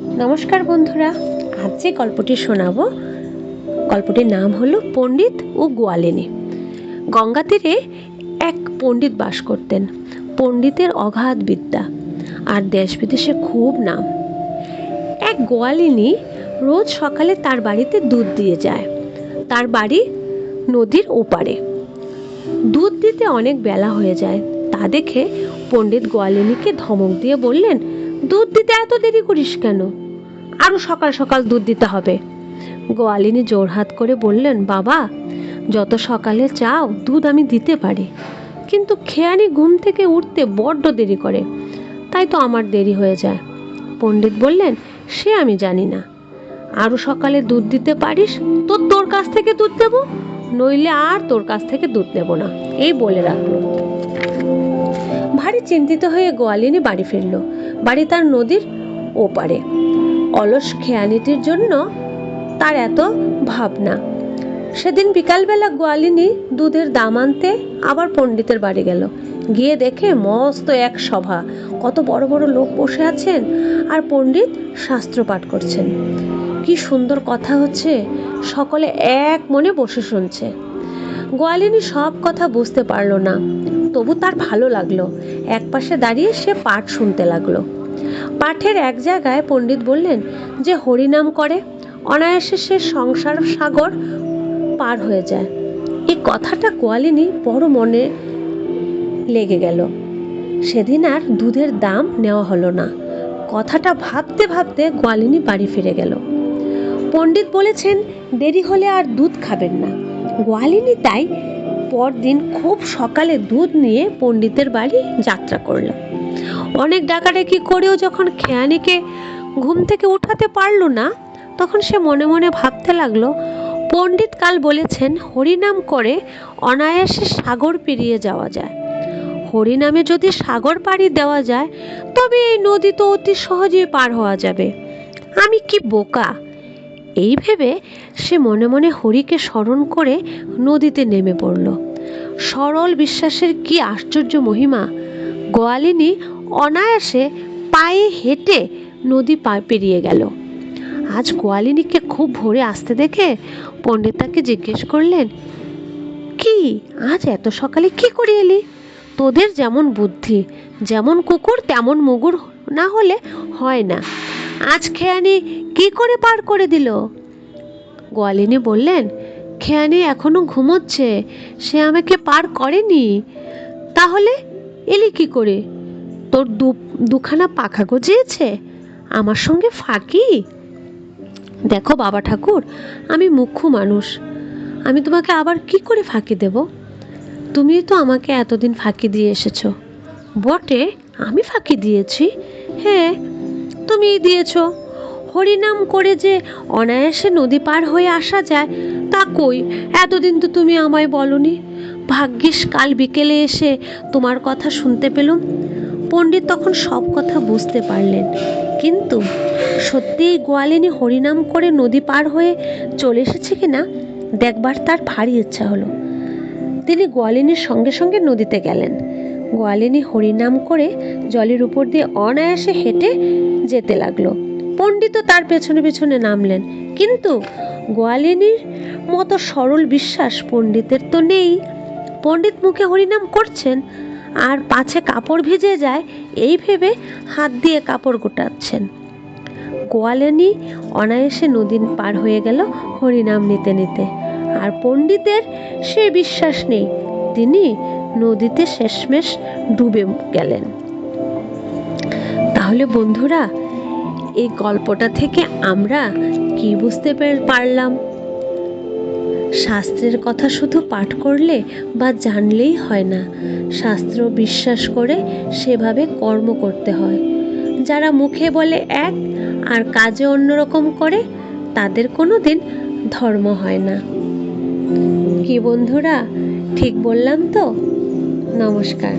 নমস্কার বন্ধুরা, আজ যে গল্পটি শোনাবো, গল্পটির নাম হলো পণ্ডিত ও গোয়ালিনী। গঙ্গা তীরে এক পণ্ডিত বাস করতেন, পণ্ডিতের অগাধ বিদ্যা আর দেশ বিদেশে খুব নাম। এক গোয়ালিনী রোজ সকালে তার বাড়িতে দুধ দিয়ে যায়। তার বাড়ি নদীর ওপারে। দুধ দিতে অনেক বেলা হয়ে যায়। তা দেখে পণ্ডিত গোয়ালিনীকে ধমক দিয়ে বললেন দুধ দিতে এত দেরি করিস কেন? আরও সকাল সকাল দুধ দিতে হবে। গোয়ালিনী জোরহাত করে বললেন, বাবা, যত সকালে চাও দুধ আমি দিতে পারি। কিন্তু খেয়ানি ঘুম থেকে উঠতে বড্ড দেরি করে। তাই তো আমার দেরি হয়ে যায়। পণ্ডিত বললেন, সে আমি জানি না। আরও সকালে দুধ দিতে পারিস তো তোর কাছ থেকে দুধ দেবো, নইলে আর তোর কাছ থেকে দুধ নেব না। এই বলে রাখল। ভারী চিন্তিত হয়ে গোয়ালিনী বাড়ি ফিরল। বাড়ি তার নদীর ওপারে। অলস খেয়ানিটির জন্য তার এত ভাবনা। সেদিন বিকালবেলা গোয়ালিনী দুধের দাম আনতে আবার পণ্ডিতের বাড়ি গেল। গিয়ে দেখে মস্ত এক সভা। কত বড় বড় লোক বসে আছেন আর পণ্ডিত শাস্ত্র পাঠ করছেন। কি সুন্দর কথা হচ্ছে, সকলে এক মনে বসে শুনছে। গোয়ালিনী সব কথা বুঝতে পারল না। তবু তার ভালো লাগল। এক পাশে দাঁড়িয়ে সে পাঠ শুনতে লাগল। পাঠের এক জায়গায় পণ্ডিত বললেন, যে হরিনাম করে, অনায়াসে সে সংসার সাগর পার হয়ে যায়। এই কথাটা গোয়ালিনী বড় মনে লেগে গেল। সেদিন আর দুধের দাম নেওয়া হলো না। কথাটা ভাবতে ভাবতে গোয়ালিনী বাড়ি ফিরে গেল। পণ্ডিত বলেছেন, দেরি হলে আর দুধ খাবেন না। গোয়ালিনী তাই পরদিন খুব সকালে দুধ নিয়ে পণ্ডিতের বাড়ি যাত্রা করল অনেক ডাকাডাকি করেও যখন খেয়ানিকে ঘুম থেকে উঠাতে পারল না, তখন সে মনে মনে ভাবতে লাগল, পণ্ডিত কাল বলেছেন হরিনাম করে অনায়াসে সাগর পেরিয়ে যাওয়া যায়। হরিনামে যদি সাগর পাড়ি দেওয়া যায়, তবে এই নদী তো অতি সহজেই পার হওয়া যাবে। আমি কি বোকা? এই ভেবে সে মনে মনে হরিকে স্মরণ করে নদীতে নেমে পড়ল। সরল বিশ্বাসের কি আশ্চর্য মহিমা! গোয়ালিনী অনায়াসে পায়ে হেঁটে নদী পেরিয়ে গেল। আজ গোয়ালিনীকে খুব ভোরে আসতে দেখে পণ্ডিত তাকে জিজ্ঞেস করলেন, কি, আজ এত সকালে কি করে এলি? তোদের যেমন বুদ্ধি, যেমন কুকুর, তেমন মুগুর না হলে হয় না। আজ খেয়ানি কি করে পার করে দিল? গোয়ালিনী বললেন, খেয়ানি এখনও ঘুমোচ্ছে, সে আমাকে পার করেনি। তাহলে এলি কি করে? তোর দু, দুখানা পাখা গজিয়েছে, আমার সঙ্গে ফাঁকি? দেখো বাবা ঠাকুর, আমি মুখ্য মানুষ, আমি তোমাকে আবার কি করে ফাঁকি দেব? তুমি তো আমাকে এতদিন ফাঁকি দিয়ে এসেছ, বটে আমি ফাঁকি দিয়েছি হ্যাঁ তুমি দিয়েছ। হরিনাম করে যে অনায়াসে নদী পার হয়ে আসা যায়, তা কই? এতদিন তো তুমি আমায় বলনি। ভাগ্যিস কাল বিকেলে এসে তোমার কথা শুনতে পেলুম। পণ্ডিত তখন সব কথা বুঝতে পারলেন। কিন্তু সত্যিই গোয়ালিনী হরিনাম করে নদী পার হয়ে চলে এসেছে কিনা দেখবার তার ভারী ইচ্ছা হলো। তিনি গোয়ালিনীর সঙ্গে সঙ্গে নদীতে গেলেন। গোয়ালিনী হরিনাম করে জলের উপর দিয়ে অনায়াসে হেঁটে যেতে লাগল। পণ্ডিতও তার পেছনে পেছনে নামলেন। কিন্তু গোয়ালিনীর মতো সরল বিশ্বাস পণ্ডিতের তো নেই। পণ্ডিত মুখে হরিনাম করছেন আর পাছে কাপড় ভিজে যায়, এই ভেবে হাত দিয়ে কাপড় গোটাচ্ছেন। গোয়ালিনী অনায়াসে নদী পার হয়ে গেল হরিনাম নিতে নিতে। আর পণ্ডিতের সে বিশ্বাস নেই। তিনি নদীতে শেষমেশ ডুবে গেলেন। তাহলে বন্ধুরা, এই গল্পটা থেকে আমরা কি বুঝতে পের- পারলাম? শাস্ত্রের কথা শুধু পাঠ করলে বা জানলেই হয় না। শাস্ত্র বিশ্বাস করে সেভাবে কর্ম করতে হয়। যারা মুখে বলে এক আর কাজে অন্যরকম করে, তাদের কোনো দিন ধর্ম হয় না। কি বন্ধুরা, ঠিক বললাম তো? নমস্কার।